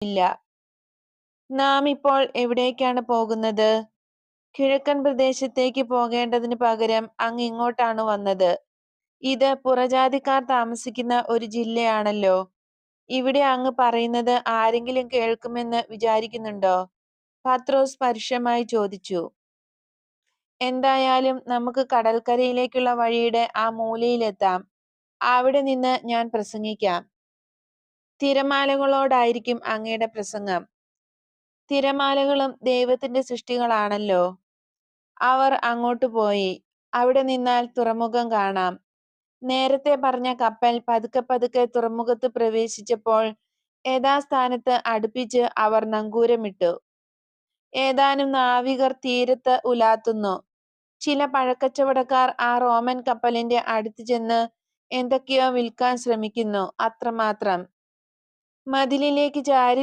ഇല്ല. നാം ഇപ്പോൾ എവിടേക്കാണ് പോകുന്നത്? കിഴക്കൻ പ്രദേശത്തേക്ക് പോകേണ്ടതിന് പകരം അങ്ങ് ഇങ്ങോട്ടാണ് വന്നത്. ഇത് പുറജാതിക്കാർ താമസിക്കുന്ന ഒരു ജില്ലയാണല്ലോ. ഇവിടെ അങ്ങ് പറയുന്നത് ആരെങ്കിലും കേൾക്കുമെന്ന് വിചാരിക്കുന്നുണ്ടോ? പത്രോസ് പരുഷമായി ചോദിച്ചു. എന്തായാലും നമുക്ക് കടൽക്കരയിലേക്കുള്ള വഴിയുടെ ആ മൂലയിലെത്താം. അവിടെ നിന്ന് ഞാൻ പ്രസംഗിക്കാം. തിരമാലകളോടായിരിക്കും അങ്ങയുടെ പ്രസംഗം. തിരമാലകളും ദൈവത്തിന്റെ സൃഷ്ടികളാണല്ലോ. അവർ അങ്ങോട്ട് പോയി അവിടെ നിന്നാൽ തുറമുഖം കാണാം. നേരത്തെ പറഞ്ഞ കപ്പൽ പതുക്കെ പതുക്കെ തുറമുഖത്ത് പ്രവേശിച്ചപ്പോൾ യഥാസ്ഥാനത്ത് അടുപ്പിച്ച് അവർ നങ്കൂരമിട്ടു. ഏതാനും നാവികർ തീരത്ത് ഉലാത്തുന്നു. ചില പഴക്കച്ചവടക്കാർ ആ റോമൻ കപ്പലിന്റെ അടുത്ത് ചെന്ന് എന്തൊക്കെയോ വിൽക്കാൻ ശ്രമിക്കുന്നു അത്രമാത്രം. മതിലിലേക്ക് ചാരി